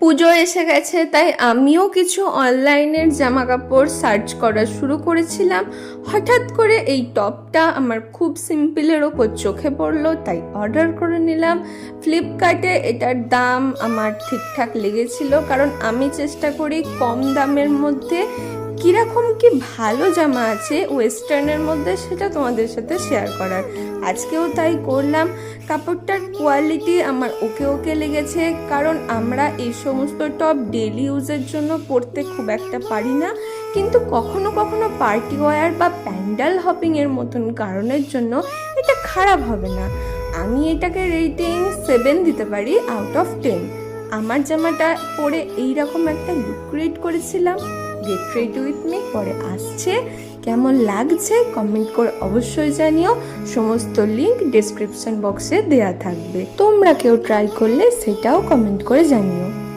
পুজো এসে গেছে, তাই আমিও কিছু অনলাইনের জামা কাপড় সার্চ করা শুরু করেছিলাম। হঠাৎ করে এই টপটা আমার খুব সিম্পলের ওপর চোখে পড়ল, তাই অর্ডার করে নিলাম। ফ্লিপকার্টে এটার দাম আমার ঠিকঠাক লেগেছিল, কারণ আমি চেষ্টা করি কম দামের মধ্যে কীরকম কি ভালো জামা আছে ওয়েস্টার্নের মধ্যে সেটা তোমাদের সাথে শেয়ার করার। আজকেও তাই করলাম। কাপড়টার কোয়ালিটি আমার ওকে ওকে লেগেছে, কারণ আমরা এই সমস্ত টপ ডেলি ইউজের জন্য পরতে খুব একটা পারি না। কিন্তু কখনো কখনো পার্টি ওয়্যার বা প্যান্ডাল হপিংয়ের মতন কারণের জন্য এটা খারাপ হবে না। আমি এটাকে রেটিং সেভেন দিতে পারি আউট অফ টেন আমার জামাটা পরে এইরকম একটা লুক ক্রিয়েট করেছিলাম। গেট রেডি উইথ মি পরে আসছে। কেমন লাগছে? কমেন্ট করে অবশ্যই জানিও। সমস্ত লিঙ্ক ডিসক্রিপশন বক্সে দেয়া থাকবে। তোমরা কেউ ট্রাই করলে সেটাও কমেন্ট করে জানিও।